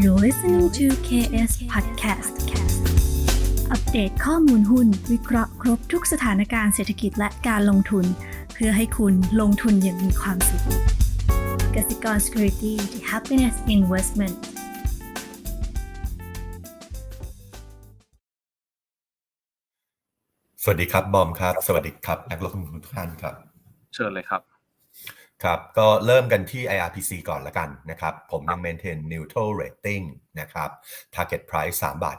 You're listening to KS Podcast อัปเดตข้อมูลหุ้น วิเคราะห์ครบทุกสถานการณ์เศรษฐกิจและการลงทุน เพื่อให้คุณลงทุนอย่างมีความสุขกสิกร Security the Happiness Investment สวัสดีครับ บอมครับ สวัสดีครับนักลงทุนทุกท่านครับ เชิญเลยครับ ครับ ก็เริ่มกันที่ IRPC ก่อนละกันนะครับ ผมยัง maintain neutral rating นะครับ target price 3บาท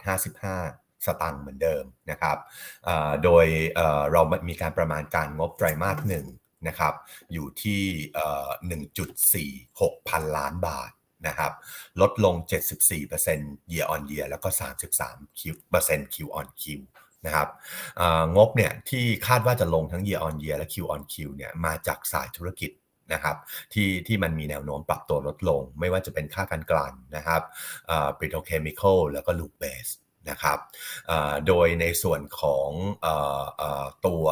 55 สตางค์เหมือนเดิมนะครับ โดยเรามีการประมาณการงบไตรมาสหนึ่งนะครับอยู่ที่เอ่อ1.46 พันล้านบาทนะครับลดลง 74% year on year แล้วก็ 33% Q on Q นะครับงบเนี่ยที่คาดว่าจะลงทั้ง year on year และ Q on Q เนี่ยมาจากสายธุรกิจ นะครับที่ที่มันมีแนวโน้มปรับตัวลดลง ไม่ว่าจะเป็นค่าการกลั่นนะครับปิโตรเคมีคอลแล้วก็ลูกเบสนะครับโดยในส่วนของออตัว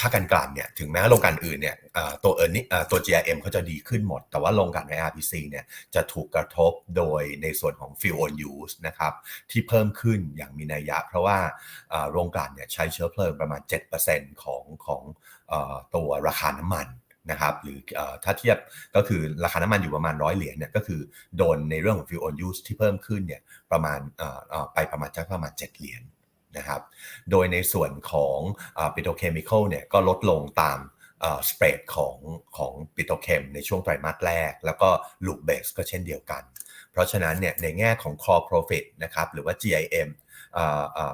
ค่าการกลั่นเนี่ยถึงแม้โรงกลั่นอื่นเนี่ยตัวเออร์นี่ตัว GRM เขาจะดีขึ้นหมด แต่ว่าโรงกลั่นใน RPC เนี่ยจะถูกกระทบโดยในส่วนของ fuel on use นะครับที่เพิ่มขึ้นอย่างมีนัยยะ เพราะว่าโรงกลั่นเนี่ยใช้เชื้อเพลิงประมาณ 7%ของของเอ่อตัวราคาน้ำมัน นะครับหรือถ้าเทียบก็คือราคาน้ำมันอยู่ประมาณร้อยเหรียญเนี่ยก็คือโดนในเรื่องของ fuel on use ที่เพิ่มขึ้นเนี่ยประมาณไปประมาณจักประมาณ 7 เหรียญนะครับโดยในส่วนของปิโตรเคมีคอลเนี่ยก็ลดลงตามสเปรดของของปิโตรเคมในช่วงไตรมาสแรก แล้วก็ลูกเบสก็เช่นเดียวกัน เพราะฉะนั้นเนี่ยในแง่ของ core profit นะครับหรือว่า GIM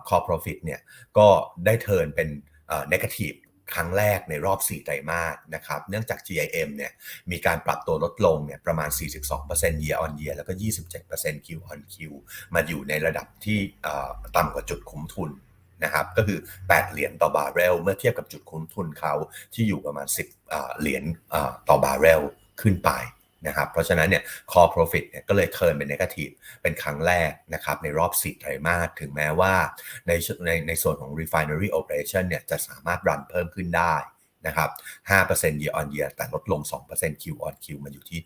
core profit เนี่ยก็ได้เทินเป็น negative ครั้งแรกในรอบ 4 ไตรมาสนะครับ เนื่องจาก GIM เนี่ยมีการปรับตัวลดลงเนี่ยประมาณ 42% year on year แล้วก็ 27% Q on Q มาอยู่ในระดับที่ต่ำกว่าจุดคุ้มทุนนะครับก็คือ 8 เหรียญต่อบาร์เรลเมื่อเทียบกับจุดคุ้มทุนเขาที่อยู่ประมาณ 10เหรียญต่อบาร์เรลขึ้นไป นะครับเพราะฉะนั้นเนี่ย core profit เนี่ยก็เลยเทิร์นเป็น negative เป็นครั้งแรกนะครับในรอบ 4 ไตรมาสถึงแม้ว่าในในในส่วนของ refinery operation เนี่ยจะสามารถรันเพิ่มขึ้นได้นะครับ5% year on year แต่ลดลง 2% Q on Q มาอยู่ที่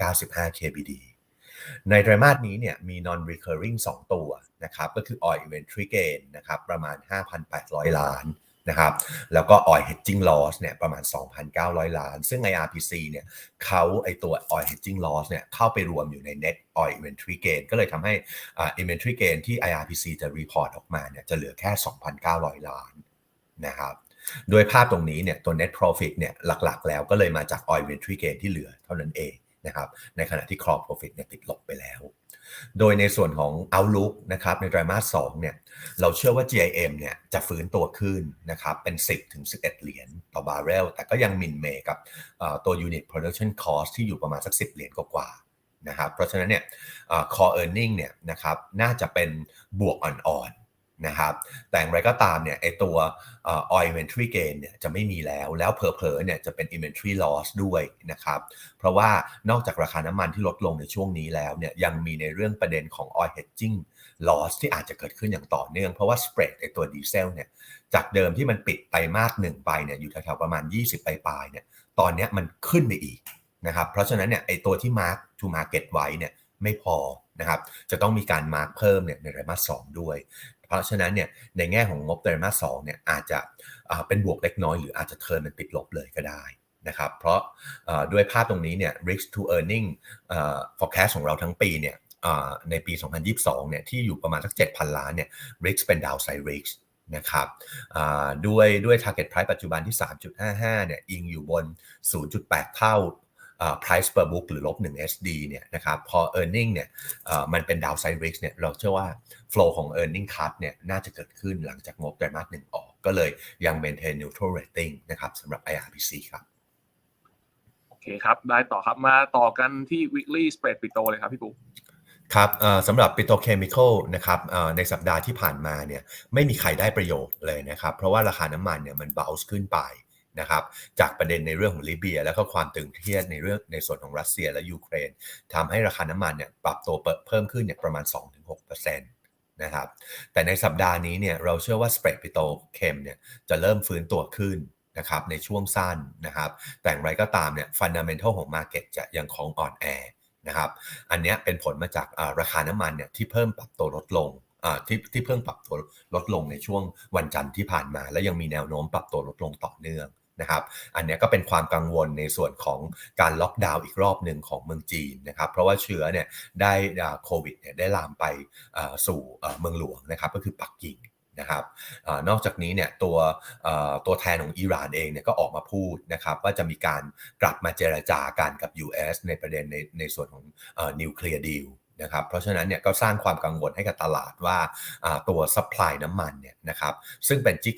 195 KBD ในไตรมาสนี้เนี่ยมี non recurring 2 ตัวนะครับก็คือ oil inventory gain นะครับประมาณ 5,800 ล้าน นะครับแล้วก็ oil hedging loss เนี่ยประมาณ 2,900 ล้าน ซึ่ง IRPC เนี่ยเขาไอตัว oil hedging loss เนี่ยเข้าไปรวมอยู่ใน net oil inventory gain ก็เลยทำให้ inventory gain ที่ IRPC จะ report ออกมาเนี่ยจะเหลือแค่ 2,900 ล้านนะครับโดยภาพตรงนี้เนี่ยตัว net profit เนี่ยหลักๆ แล้วก็เลยมาจาก oil inventory gain ที่เหลือเท่านั้นเองนะครับในขณะที่ core profit เนี่ยติดลบไปแล้ว โดยในส่วนของ outlook นะครับในไตรมาส2เนี่ยเราเชื่อว่า GIM เนี่ยจะฟื้นตัวขึ้นนะครับเป็น 10ถึง11 เหรียญต่อบาร์เรล แต่ก็ยังมินเมกับตัว unit production cost ที่อยู่ประมาณสัก 10 เหรียญกว่านะครับเพราะฉะนั้นเนี่ย core earning เนี่ยนะครับน่าจะเป็นบวกอ่อน นะครับ แต่อย่างไรก็ตามเนี่ยไอตัว oil inventory gain เนี่ยจะไม่มีแล้ว แล้วเพอๆเนี่ยจะเป็น inventory loss ด้วยนะครับ เพราะว่านอกจากราคาน้ำมันที่ลดลงในช่วงนี้แล้วเนี่ยยังมีในเรื่องประเด็นของ oil hedging loss ที่อาจจะเกิดขึ้นอย่างต่อเนื่อง เพราะว่าสเปรดไอตัวดีเซลเนี่ยจากเดิมที่มันปิดไตมาสหนึ่งไปเนี่ยอยู่แถวๆประมาณ 20ปลายๆเนี่ยตอนนี้มันขึ้นไปอีกนะครับเพราะฉะนั้นเนี่ยไอตัวที่ mark to market ไว้เนี่ยไม่พอนะครับ จะต้องมีการ mark เพิ่มเนี่ยในไตรมาสงด้วย เพราะฉะนั้นเนี่ยในแง่ของงบไตรมาสสองเนี่ยอาจจะเป็นบวกเล็กน้อยหรืออาจจะเทิร์นเป็นติดลบเลยก็ได้นะครับเพราะด้วยภาพตรงนี้เนี่ย risk to earning forecast ของเราทั้งปีเนี่ยในปี 2022 เนี่ยที่อยู่ประมาณสัก 7,000 ล้านเนี่ย risk เป็น downside risk นะครับด้วยด้วย target price ปัจจุบันที่ 3.55 เนี่ยอิงอยู่บน 0.8 เท่า price per book หรือลบ1 SD เนี่ยนะครับพอ earning เนี่ยมันเป็น downside risk เนี่ยเราเชื่อว่า flow ของ earning cut เนี่ยน่าจะเกิดขึ้นหลังจากงบไตรมาสหนึ่งออก ก็เลยยัง maintain neutral rating นะครับสำหรับ IRPC ครับโอเคครับ ได้ต่อครับมาต่อกันที่ weekly spread ปิโตเลยครับพี่ปุ๊ครับสำหรับปิโตรเคมีคอลนะครับในสัปดาห์ที่ผ่านมาเนี่ยไม่มีใครได้ประโยชน์เลยนะครับ เพราะว่าราคาน้ำมันเนี่ยมันเบาขึ้นไป นะครับจากประเด็นในเรื่องของลิเบีย แล้วก็ความตึงเครียดในเรื่องในส่วนของรัสเซียและยูเครนทำให้ราคาน้ำมันเนี่ยปรับตัวเพิ่มขึ้นเนี่ยประมาณ 2-6%นะครับแต่ในสัปดาห์นี้เนี่ยเราเชื่อว่าสเปรดปิโตเคมเนี่ยจะเริ่มฟื้นตัวขึ้นนะครับในช่วงสั้นนะครับแต่อย่างไรก็ตามเนี่ยฟันดัมเมนทัลของมาร์เก็ตจะยังคงอ่อนแอนะครับอันนี้เป็นผลมาจากราคาน้ำมันเนี่ยที่เพิ่มปรับตัวลดลงที่ที่เพิ่มปรับตัวลดลงในช่วงวันจันทร์ที่ผ่านมา และยังมีแนวโน้มปรับตัวลดลงต่อเนื่อง นะครับ อันนี้ก็เป็นความกังวลในส่วนของการล็อกดาวน์อีกรอบหนึ่งของเมืองจีนนะครับ เพราะว่าเชื้อเนี่ยได้โควิดเนี่ยได้ลามไปสู่เมืองหลวงนะครับก็คือปักกิ่งนะครับอนอกจากนี้เนี่ยตัวตัวแทนของอิหร่านเองเนี่ยก็ออกมาพูดนะครับว่าจะมีการกลับมาเจรจากันกับ US ในประเด็นในในส่วนของนิวเคลียร์ดีล นะครับเพราะฉะนั้นเนี่ยก็สร้างความกังวลให้กับตลาดว่าตัวซัพพลายน้ำมันเนี่ยนะครับซึ่งเป็นจิ๊ก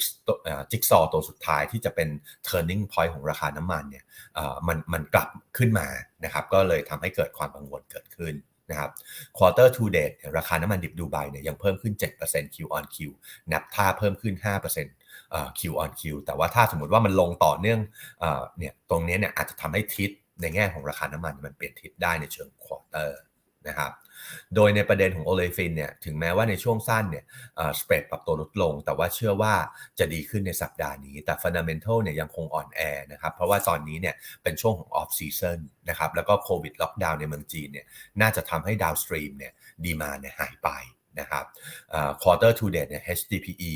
จิ๊กซอตัวสุดท้ายที่จะเป็น turning point ของราคาน้ำมันเนี่ยมันมันกลับขึ้นมานะครับก็เลยทำให้เกิดความกังวลเกิดขึ้นนะครับ quarter to date ราคาน้ำมันดิบดูไบเนี่ยยังเพิ่มขึ้น 7% Q on Q นับท่าเพิ่มขึ้น 5% Q on Q แต่ว่าถ้าสมมติว่ามันลงต่อเนื่องเอ่อเนี่ยตรงนี้เนี่ยอาจจะทำให้ทิศในแง่ของราคาน้ำมันมันเปลี่ยนทิศได้ในเชิง quarter นะครับ โดยในประเด็นของโอเลฟินเนี่ยถึงแม้ว่าในช่วงสั้นเนี่ยสเปรดปรับตัวลดลง แต่ว่าเชื่อว่าจะดีขึ้นในสัปดาห์นี้ แต่ฟันดัมเมนทัลเนี่ยยังคงอ่อนแอนะครับเพราะว่าตอนนี้เนี่ยเป็นช่วงของออฟซีซันนะครับแล้วก็โควิดล็อกดาวน์ในเมืองจีนเนี่ยน่าจะทำให้ดาวสตรีมเนี่ยดีมาเนี่ยหายไปนะครับเอ่อ quarter to date เนี่ย HDPE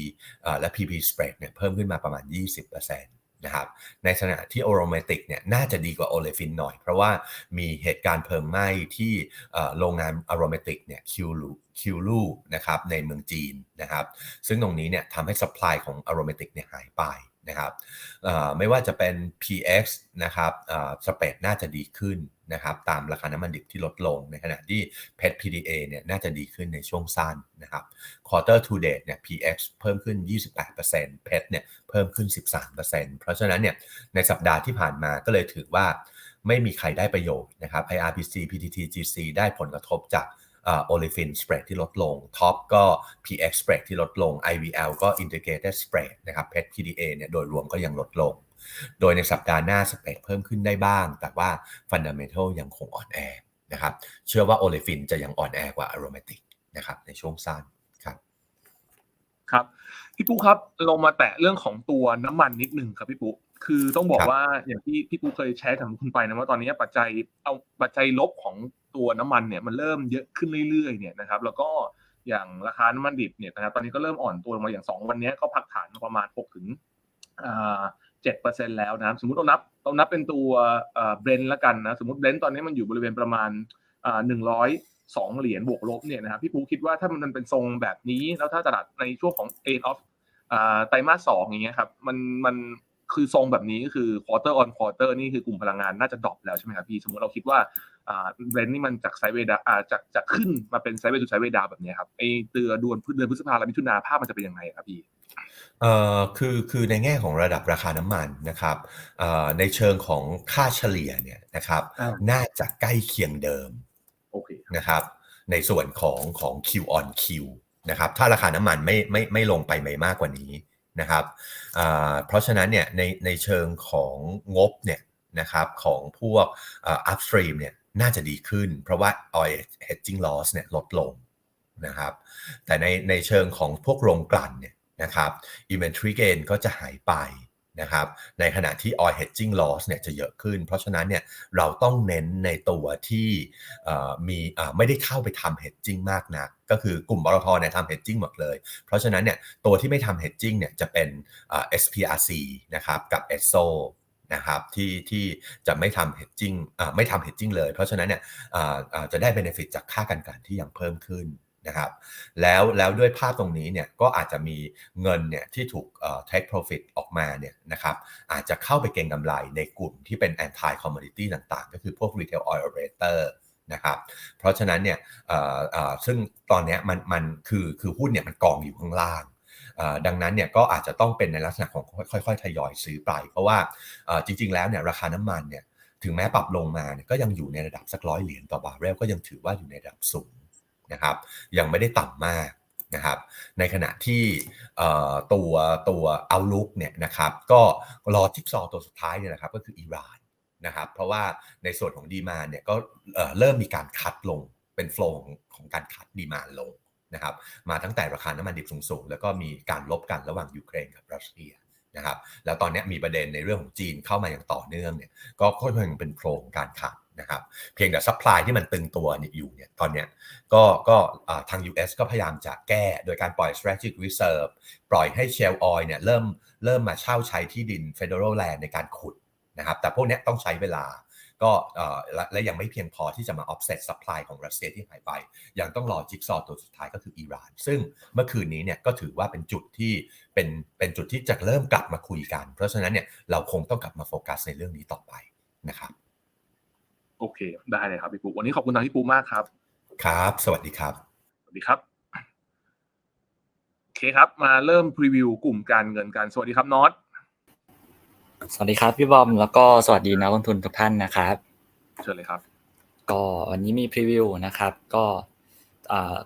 และ PP spread เนี่ยเพิ่มขึ้นมาประมาณ 20%นะครับในขณะที่โอโรเมติกเนี่ยน่าจะดีกว่าโอเลฟินหน่อย เพราะว่ามีเหตุการณ์เพลิงไหม้ที่โรงงานอโรเมติกเนี่ยคิวลูคิวลูนะครับในเมืองจีนนะครับซึ่งตรงนี้เนี่ยทำให้สป라이ของอโรเมติกเนี่ยหายไป นะครับไม่ว่าจะเป็น PX นะครับสเปดน่าจะดีขึ้นนะครับตามราคาน้ำมันดิบที่ลดลงในขณะที่ PET PDA เนี่ยน่าจะดีขึ้นในช่วงสั้นนะครับ quarter to date เนี่ย PX เพิ่มขึ้น 28% PET เนี่ยเพิ่มขึ้น 13%เพราะฉะนั้นเนี่ยในสัปดาห์ที่ผ่านมาก็เลยถือว่าไม่มีใครได้ประโยชน์นะครับ IRPC PTT GC ได้ผลกระทบจาก โอลิฟินสเปรดที่ลดลงท็อปก็ PX spread ที่ลดลง IVL ก็ integrated spread นะครับ PET PDA เนี่ยโดยรวมก็ยังลดลง โดยในสัปดาห์หน้าสเปรดเพิ่มขึ้นได้บ้าง แต่ว่า Fundamental ยังคงอ่อนแอนะครับเชื่อว่าโอเลฟินจะยังอ่อนแอกว่า Aromatic นะครับในช่วงสั้นครับครับพี่ปุ๊ครับลงมาแตะเรื่องของตัวน้ำมันนิดนึงครับพี่ปุ๊คือต้องบอกครับว่าอย่างที่พี่ปุ๊เคยแชร์กับคุณไปนะว่าตอนนี้ปัจจัยเอาปัจจัยลบของ ตัวน้ำมันเนี่ยมันเริ่มเยอะขึ้นเรื่อยๆเนี่ยนะครับ แล้วก็อย่างราคาน้ำมันดิบเนี่ยนะครับตอนนี้ก็เริ่มอ่อนตัวลงมาอย่างสองวันนี้ก็พักฐานประมาณหกถึงเจ็ดเปอร์เซ็นแล้วนะครับสมมติเรานับเรานับเป็นตัวเบรนละกันนะสมมติเบรนตอนนี้มันอยู่บริเวณประมาณหนึ่งร้อยสองเหรียญบวกลบเนี่ยนะครับพี่ปูคิดว่าถ้ามันเป็นทรงแบบนี้ แล้วถ้าตลาดในช่วงของ end of อ่าไตรมาสสองอย่างเงี้ยครับมันมัน คือทรงแบบนี้ก็คือ quarter on quarter นี่คือกลุ่มพลังงานน่าจะดรอปแล้วใช่ไหมครับพี่ สมมติเราคิดว่าอ่าเบรนนี่มันจากไซด์เวดาอ่าจากจากขึ้นมาเป็นไซด์เวดูไซด์เวดาแบบเนี้ยครับไอเตือดวนเดือนพฤษภาและมิถุนาภาพมันจะเป็นยังไงครับพี่เอ่อคือคือในแง่ของระดับราคาน้ำมันนะครับเอ่อในเชิงของค่าเฉลี่ยเนี่ยนะครับอ่าน่าจะใกล้เคียงเดิมโอเคนะครับ ในส่วนของของ Q on Q นะครับถ้าราคาน้ำมันไม่ไม่ไม่ลงไปไปมากกว่านี้ นะครับเพราะฉะนั้นเนี่ยในในเชิงของงบเนี่ยนะครับของพวกอ่า upstream เนี่ยน่าจะดีขึ้น เพราะว่า oil hedging loss เนี่ยลดลงนะครับแต่ในในเชิงของพวกโรงกลั่นเนี่ยนะครับ inventory gain ก็จะหายไป นะครับในขณะที่ oil hedging loss เนี่ยจะเยอะขึ้น เพราะฉะนั้นเนี่ยเราต้องเน้นในตัวที่มีไม่ได้เข้าไปทำ hedging มากนัก ก็คือกลุ่มบลทเนี่ยทำ hedging หมดเลย เพราะฉะนั้นเนี่ยตัวที่ไม่ทำ hedging เนี่ยจะเป็น SPRC นะครับกับ ESO นะครับที่ที่จะไม่ทำ hedging ไม่ทำ hedging เลย เพราะฉะนั้นเนี่ยเอ่อเอ่อจะได้ benefit จากค่ากันกลั่นที่ยังเพิ่มขึ้น นะครับแล้วแล้วด้วยภาพตรงนี้เนี่ยก็อาจจะมีเงินเนี่ยที่ถูก take profit ออกมาเนี่ยนะครับอาจจะเข้าไปเก็งกำไรในกลุ่มที่เป็น anti commodity ต่างๆ ก็คือพวก retail oil operator นะครับเพราะฉะนั้นเนี่ยซึ่งตอนนี้มันมันคือคือหุ้นเนี่ยมันกองอยู่ข้างล่างดังนั้นเนี่ยก็อาจจะต้องเป็นในลักษณะของค่อยๆ ทยอยซื้อไป เพราะว่าจริง ๆ แล้วเนี่ยราคาน้ำมันเนี่ยถึงแม้ปรับลงมาเนี่ยก็ยังอยู่ในระดับสักร้อยเหรียญต่อบาร์เรลก็ยังถือว่าอยู่ในระดับสูง นะครับยังไม่ได้ต่ำมากนะครับในขณะที่ตัวตัวเอาลุกเนี่ยนะครับก็รอจิ๊กซอตัวสุดท้ายเนี่ยนะครับก็คืออิหร่านนะครับเพราะว่าในส่วนของดีมาเนี่ยก็เอ่อเริ่มมีการคัดลงเป็นโฟล์ของของการคัดดีมาลงนะครับมาตั้งแต่ราคาน้ำมันดิบสูงๆ แล้วก็มีการลบกันระหว่างยูเครนกับรัสเซียนะครับแล้วตอนนี้มีประเด็นในเรื่องของจีนเข้ามาอย่างต่อเนื่องเนี่ยก็ค่อนข้างเป็นโฟล์ของการคัด นะครับเพียงแต่ซัพพลายที่มันตึงตัวอยู่เนี่ยตอนเนี้ยก็ก็ทาง US ก็พยายามจะแก้โดยการปล่อย strategic reserve ปล่อยให้ shale oil เนี่ยเริ่มเริ่มมาเช่าใช้ที่ดิน federal land ในการขุดนะครับแต่พวกนี้ต้องใช้เวลาก็และยังไม่เพียงพอที่จะมา offset supply ของรัสเซียที่หายไป ยังต้องรอจิ๊กซอตัวสุดท้ายก็คืออิหร่าน ซึ่งเมื่อคืนนี้เนี่ยก็ถือว่าเป็นจุดที่เป็นเป็นจุดที่จะเริ่มกลับมาคุยกัน เพราะฉะนั้นเนี่ยเราคงต้องกลับมาโฟกัสในเรื่องนี้ต่อไปนะครับ โอเค ได้เลยครับพี่ปุ๊วันนี้ขอบคุณทางพี่ปุ๊มากครับ ครับ สวัสดีครับ สวัสดีครับโอเคครับ มาเริ่มพรีวิวกลุ่มการเงินกัน สวัสดีครับน็อตสวัสดีครับพี่บอมแล้วก็สวัสดีนักลงทุนทุกท่านนะครับเชิญเลยครับ ก็วันนี้มีพรีวิวนะครับ ก็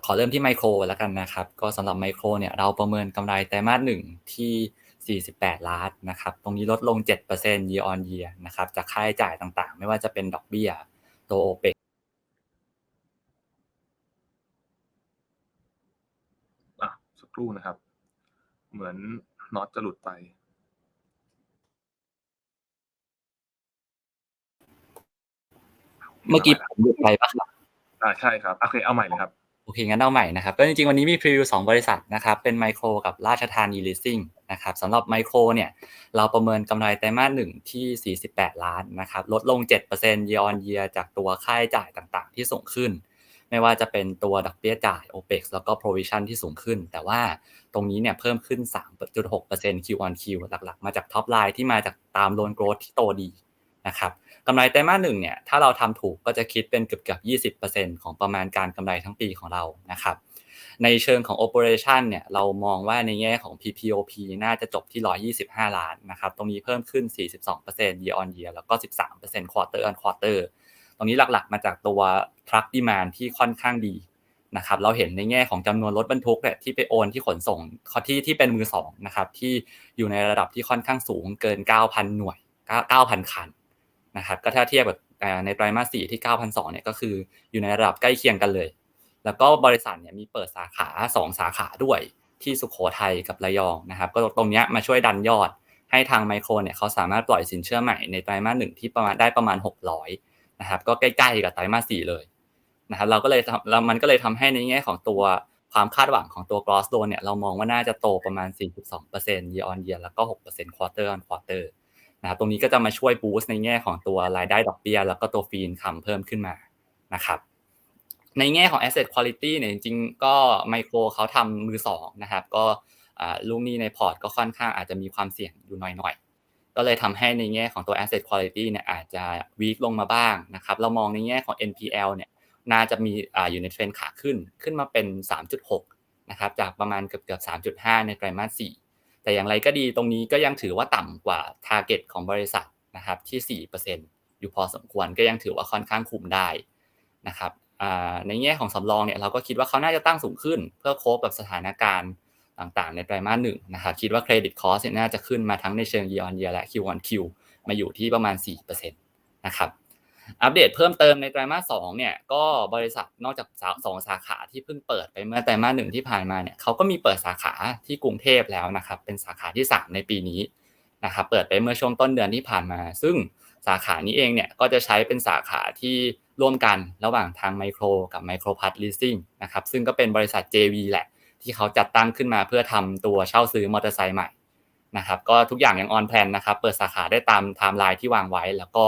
ขอเริ่มที่ไมโครแล้วกันนะครับ ก็สำหรับไมโครเนี่ยเราประเมินกำไรไตรมาสหนึ่งที่ 48 ล้านนะครับ ตรงนี้ลดลง 7% year on year นะครับ จากค่าใช้จ่ายต่างๆ ไม่ว่าจะเป็นดอกเบี้ย ตัวโอเปกอะสักครู่นะครับ เหมือนน็อตจะหลุดไปเมื่อกี้ผมหยุดไปปะครับอ่าใช่ครับ โอเค เอาใหม่เลยครับโอเคงั้นเอาใหม่นะครับก็จริงๆวันนี้มีพรีวิวสองบริษัทนะครับเป็นไมโครกับราชธานีลิสซิ่งนะครับสำหรับไมโครเนี่ยเราประเมินกำไรไตรมาสหนึ่งที่ 48 ล้านนะครับลดลง 7% year on year จากตัวค่าใช้จ่ายต่างๆ ที่สูงขึ้น ไม่ว่าจะเป็นตัวดอกเบี้ยจ่าย OPEX แล้วก็ provision ที่สูงขึ้น แต่ว่าตรงนี้เนี่ยเพิ่มขึ้น 3.6% Q on Q หลักๆ มาจากท็อปไลน์ที่มาจากตามโลนโกรทที่โตดีนะครับ กำไรไตรมาสหนึ่งเนี่ยถ้าเราทำถูกก็จะคิดเป็นเกือบเกือบ20%ของประมาณการกำไรทั้งปีของเรานะครับในเชิงของ operation เนี่ยเรามองว่าในแง่ของ PPOP น่าจะจบที่ 125 ล้านนะครับตรงนี้เพิ่มขึ้น 42% year on year แล้วก็ 13% quarter on quarter ตรงนี้หลักๆ มาจากตัว truck demand ที่ค่อนข้างดีนะครับเราเห็นในแง่ของจำนวนรถบรรทุกเนี่ยที่ไปโอนที่ขนส่งที่ที่เป็นมือสองนะครับที่อยู่ในระดับที่ค่อนข้างสูงเกิน 9,000 หน่วย 9,000 คัน นะครับก็ถ้าเทียบกับในไตรมาสสี่ที่9,200เนี่ยก็คืออยู่ในระดับใกล้เคียงกันเลย แล้วก็บริษัทเนี่ยมีเปิดสาขา 2 สาขาด้วยที่สุขโขทัยกับระยองนะครับก็ตรงนี้มาช่วยดันยอด ให้ทางไมโครเนี่ยเขาสามารถปล่อยสินเชื่อใหม่ในไตรมาสหนึ่งที่ประมาณได้ประมาณ 600นะครับก็ใกล้ๆกับไตรมาสสี่เลยนะครับเราก็เลยแล้วมันก็เลยทำให้ในแง่ของตัวความคาดหวังของตัว gross loan เนี่ยเรามองว่าน่าจะโตประมาณ 4.2% year on year แล้วก็ 6% quarter on quarter นะครับตรงนี้ก็จะมาช่วยบูสต์ในแง่ของตัวรายได้ดอกเบี้ยแล้วก็ตัวฟีนคำเพิ่มขึ้นมานะครับในแง่ของ asset quality เนี่ยจริงๆ ก็ไมโครเขาทำมือสองนะครับ ก็ลูกนี้ในพอร์ตก็ค่อนข้างอาจจะมีความเสี่ยงอยู่หน่อยๆ ก็เลยทำให้ในแง่ของตัว asset quality เนี่ยอาจจะวีคลงมาบ้างนะครับ เรามองในแง่ของ NPL เนี่ยน่าจะมีอยู่ในเทรนขาขึ้น ขึ้นมาเป็น 3.6 นะครับ จากประมาณเกือบๆ3.5 ในไตรมาส4 แต่อย่างไรก็ดีตรงนี้ก็ยังถือว่าต่ำกว่า t a r g e t ของบริษัทนะครับที่4%อยู่พอสมควรก็ยังถือว่าค่อนข้างคุมได้นะครับในแง่ของสำรองเนี่ยเราก็คิดว่าเขาน่าจะตั้งสูงขึ้น เพื่อโคบกับสถานการณ์ต่างๆ ในไตรมาสหนึ่งนะครับคิดว่าเครดิตคอสน่าจะขึ้นมาทั้งในเชิง year on year และ Q on Q มาอยู่ที่ประมาณ4%นะครับ อัปเดตเพิ่มเติมในไตรมาสสองเนี่ยก็บริษัทนอกจากสองสาขาที่เพิ่งเปิดไปเมื่อไตรมาสหนึ่งที่ผ่านมาเนี่ยเขาก็มีเปิดสาขาที่กรุงเทพแล้วนะครับ เป็นสาขาที่ 3 ในปีนี้นะครับเปิดไปเมื่อช่วงต้นเดือนที่ผ่านมา ซึ่งสาขานี้เองเนี่ยก็จะใช้เป็นสาขาที่ร่วมกันระหว่างทางไมโครกับไมโครพัทลิสซิ่งนะครับซึ่งก็เป็นบริษัท JV แหละ ที่เขาจัดตั้งขึ้นมาเพื่อทำตัวเช่าซื้อมอเตอร์ไซค์ใหม่ นะครับก็ทุกอย่างยังออนแพลนนะครับเปิดสาขาได้ตามไทม์ไลน์ที่วางไว้ แล้วก็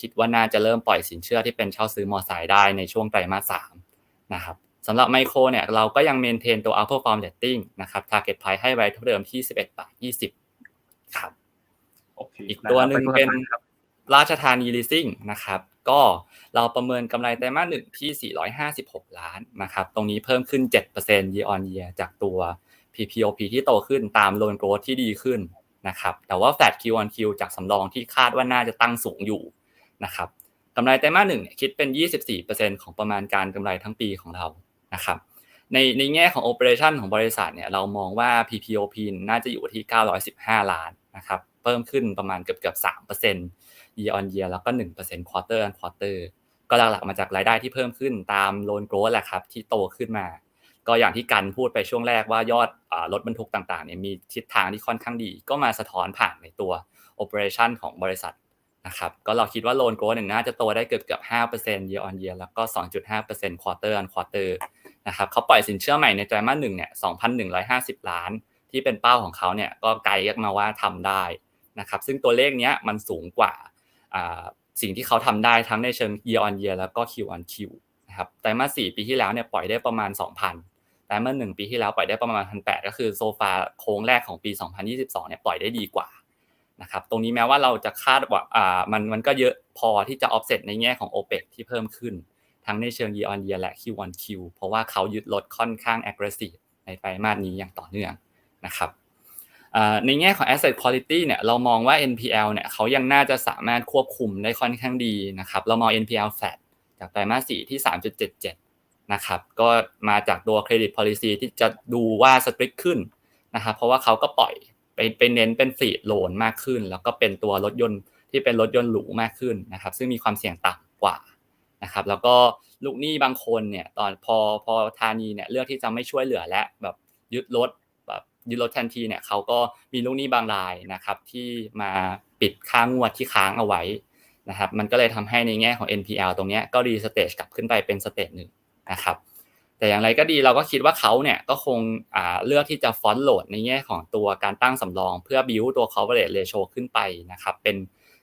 คิดว่าน่าจะเริ่มปล่อยสินเชื่อที่เป็นเช่าซื้อมอไซค์ได้ในช่วงไตรมาสสามนะครับสำหรับไมโครเนี่ยเราก็ยังเมนเทนตัว upper form rating นะครับ target price ให้ไว้เท่าเดิมที่ 11บาท20 ครับ อีกตัวหนึ่งเป็นราชธานี leasing นะครับ ก็เราประเมินกำไรไตรมาสหนึ่งที่ 456 ล้านนะครับ ตรงนี้เพิ่มขึ้น 7% year on year จากตัว PPOP ที่โตขึ้นตามโลนโกรที่ดีขึ้นนะครับแต่ว่า flat Q on Q จากสำรองที่คาดว่าน่าจะตั้งสูงอยู่นะครับกำไรไตรมาสหนึ่งคิดเป็น 24%ของประมาณการกำไรทั้งปีของเรานะครับในในแง่ของ operation ของบริษัทเนี่ยเรามองว่า PPOP น่าจะอยู่ที่ 915 ล้านนะครับเพิ่มขึ้นประมาณเกือบเกือบ3% year on year แล้วก็ 1% quarter on quarter ก็หลักๆมาจากรายได้ที่เพิ่มขึ้นตามโลนโกรแหละครับที่โตขึ้นมา ก็อย่างที่กันพูดไปช่วงแรกว่ายอดรถบรรทุกต่างๆเนี่ยมีทิศทางที่ค่อนข้างดี ก็มาสะท้อนผ่านในตัว operation ของบริษัทนะครับก็เราคิดว่าโลนโกลเนี่ยน่าจะโตได้เกือบเกือบ5% year on year แล้วก็2.5% quarter on quarter นะครับเขาปล่อยสินเชื่อใหม่ในไตรมาสหนึ่งเนี่ย2,150ล้าน ที่เป็นเป้าของเขาเนี่ยก็ไกลมาว่าทำได้นะครับซึ่งตัวเลขเนี้ยมันสูงกว่าสิ่งที่เขาทำได้ทั้งในเชิง year on year แล้วก็ Q on Q นะครับไตรมาส4ปีที่แล้วเนี่ยปล่อยได้ประมาณ 2,000 แต่เมื่อหนึ่งปีที่แล้วปล่อยได้ประมาณพันแก็คือโซฟาโค้งแรกของปี 2022เนี่ยปล่อยได้ดีกว่านะครับตรงนี้แม้ว่าเราจะคาดว่าอ่ามันมันก็เยอะพอที่จะ offset ในแง่ของ OPEC ที่เพิ่มขึ้น ทั้งในเชิง year on year และ Q on Q เพราะว่าเขายึดลดค่อนข้าง aggressive ในไตรมาสนี้อย่างต่อเนื่องนะครับในแง่ของ asset quality เนี่ยเรามองว่า NPL เนี่ยเขายังน่าจะสามารถควบคุมได้ค่อนข้างดีนะครับเรามอง NPL flat จากไตรมาส4ที่ 3.77 นะครับก็มาจากตัว credit policy ที่จะดูว่า strict ขึ้นนะครับเพราะว่าเขาก็ปล่อยไปไปเน้นเป็นฟรีดโลนมากขึ้น แล้วก็เป็นตัวรถยนต์ที่เป็นรถยนต์หรูมากขึ้นนะครับ ซึ่งมีความเสี่ยงต่ำกว่านะครับแล้วก็ลูกหนี้บางคนเนี่ยตอนพอพอธานีเนี่ยเลือกที่จะไม่ช่วยเหลือและแบบยึดรถแบบยึดรถทันทีเนี่ยเขาก็มีลูกหนี้บางรายนะครับที่มาปิดค่างวดที่ค้างเอาไว้นะครับมันก็เลยทำให้ในแง่ของ NPL ตรงนี้ก็รีสเตจกลับขึ้นไปเป็นสเตจหนึ่ง นะครับ แต่อย่างไรก็ดีเราก็คิดว่าเขาเนี่ยก็คงเลือกที่จะฟอนต์โหลดในแง่ของตัวการตั้งสำรอง เพื่อบิวตัว coverage ratio ขึ้นไปนะครับเป็น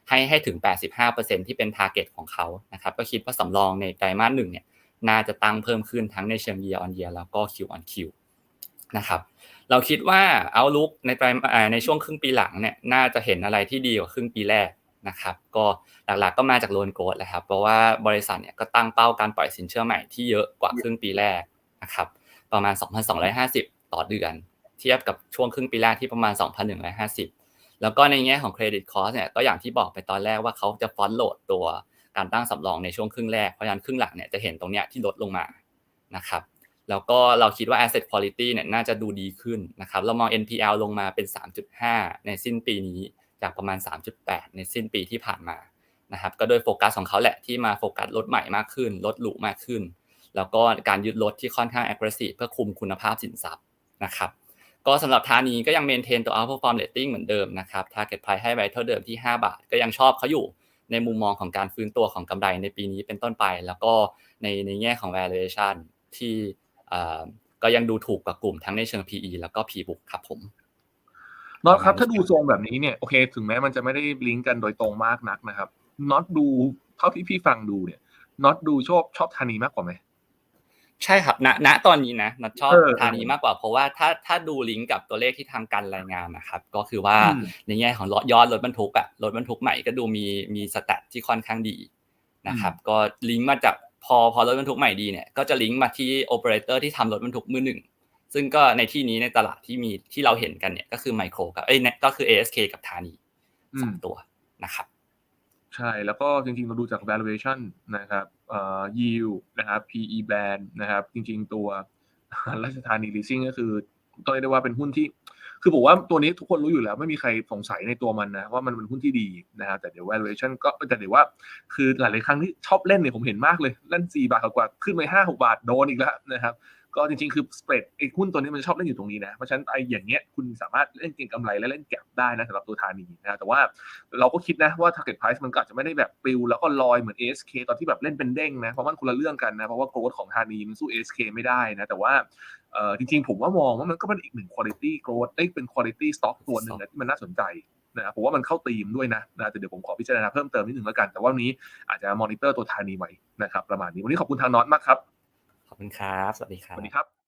ให้ให้ถึง 85%ที่เป็น target ของเขานะครับก็คิดว่าสำรองในไตรมาสหนึ่งเนี่ยน่าจะตั้งเพิ่มขึ้นทั้งในเชิง year on year แล้วก็ Q on Q นะครับเราคิดว่าเอาลุกในไตรในช่วงครึ่งปีหลังเนี่ยน่าจะเห็นอะไรที่ดีกว่าครึ่งปีแรก นะครับก็หลักๆก็มาจากโลนโกดแหละครับเพราะว่าบริษัทเนี่ยก็ตั้งเป้าการปล่อยสินเชื่อใหม่ที่เยอะกว่าครึ่งปีแรกนะครับประมาณ 2,250 ต่อเดือน เทียบกับช่วงครึ่งปีแรกที่ประมาณ 2,150 แล้วก็ในแง่ของเครดิตคอสเนี่ยก็อย่างที่บอกไปตอนแรกว่าเขาจะฟอนต์โหลดตัวการตั้งสำรองในช่วงครึ่งแรกเพราะฉะนั้นครึ่งหลังเนี่ยจะเห็นตรงเนี้ยที่ลดลงมานะครับแล้วก็เราคิดว่า asset quality เนี่ยน่าจะดูดีขึ้นนะครับเรามอง NPL ลงมาเป็น 3.5 ในสิ้นปีนี้ จากประมาณ 3.8 ในสิ้นปีที่ผ่านมานะครับก็โดยโฟกัสของเขาแหละที่มาโฟกัสรถใหม่มากขึ้นรถหรูมากขึ้น แล้วก็การยึดรถที่ค่อนข้าง aggressive เพื่อคุมคุณภาพสินทรัพย์นะครับก็สำหรับทานีก็ยังเมนเทนตัว outperform rating เหมือนเดิมนะครับ target price ให้ไว้เท่าเดิมที่ 5 บาท ก็ยังชอบเขาอยู่ในมุมมองของการฟื้นตัวของกำไรในปีนี้เป็นต้นไป แล้วก็ในในแง่ของ valuation ที่ก็ยังดูถูกกว่ากลุ่มทั้งในเชิง PE แล้วก็ P book ครับผม น็อตครับถ้าดูทรงแบบนี้เนี่ยโอเค ถึงแม้มันจะไม่ได้ลิงก์กันโดยตรงมากนักนะครับน็อตดูเท่าที่พี่ฟังดูเนี่ยน็อตดูชอบชอบธานีมากกว่าไหมใช่ครับณณตอนนี้นะน็อตชอบธานีมากกว่าเพราะว่าถ้าถ้าดูลิงก์กับตัวเลขที่ทางการรายงานนะครับ ก็คือว่าในแง่ของยอดรถบรรทุกอะรถบรรทุกใหม่ก็ดูมีมีสแตทที่ค่อนข้างดีนะครับ ก็ลิงก์มาจากพอพอรถบรรทุกใหม่ดีเนี่ยก็จะลิงก์มาที่โอเปอเรเตอร์ที่ทำรถบรรทุกมือหนึ่ง ซึ่งก็ในที่นี้ในตลาดที่มีที่เราเห็นกันเนี่ยก็คือไมโครกับเอ้ยก็คือ ASK กับธานีสองตัวนะครับ ใช่แล้วก็จริงๆ เราดูจาก valuation นะครับเอ่อ yield นะครับ PE band นะครับ จริงๆ ตัวราชธานี leasing ก็คือต้องเรียกได้ว่าเป็นหุ้นที่ คือผมว่าตัวนี้ทุกคนรู้อยู่แล้ว ไม่มีใครสงสัยในตัวมันนะว่ามันเป็นหุ้นที่ดีนะครับแต่เดี๋ยว valuation ก็แต่เดี๋ยวว่าคือหลายๆครั้งที่ชอบเล่นเนี่ยผมเห็นมากเลยเล่น4บาทกว่าขึ้นไป5 6 บาทโดนอีกแล้วนะครับ ก็จริงๆ คือสเปรดไอ้หุ้นตัวนี้มันชอบเล่นอยู่ตรงนี้นะเพราะฉะนั้นไอ้อย่างเงี้ยคุณสามารถเล่นเก็งกำไรและเล่นแก็บได้นะสำหรับตัวธานีนะแต่ว่าเราก็คิดนะว่า target price มันก็อาจจะไม่ได้แบบปลิวแล้วก็ลอยเหมือน ASK ตอนที่แบบเล่นเป็นเด้งนะเพราะมันคนละเรื่องกันนะเพราะว่าโกรธของธานีมันสู้ ASK ไม่ได้นะแต่ว่าเออจริงๆ ผมว่ามองว่ามันก็เป็นอีกหนึ่ง quality growth ได้เป็น quality stock ตัวหนึ่งนะที่มันน่าสนใจนะผมว่ามันเข้าตีมด้วยนะนะแต่เดี๋ยวผมขอพิจารณาเพิ่มเติมนิดหนึ่งแล้วกัน แต่ว่าวันนี้อาจจะมอนิเตอร์ตัวธานีไว้นะครับประมาณนี้วันนี้ขอบคุณทางน็อตมากครับ ขอบคุณครับ สวัสดีครับ สวัสดีครับ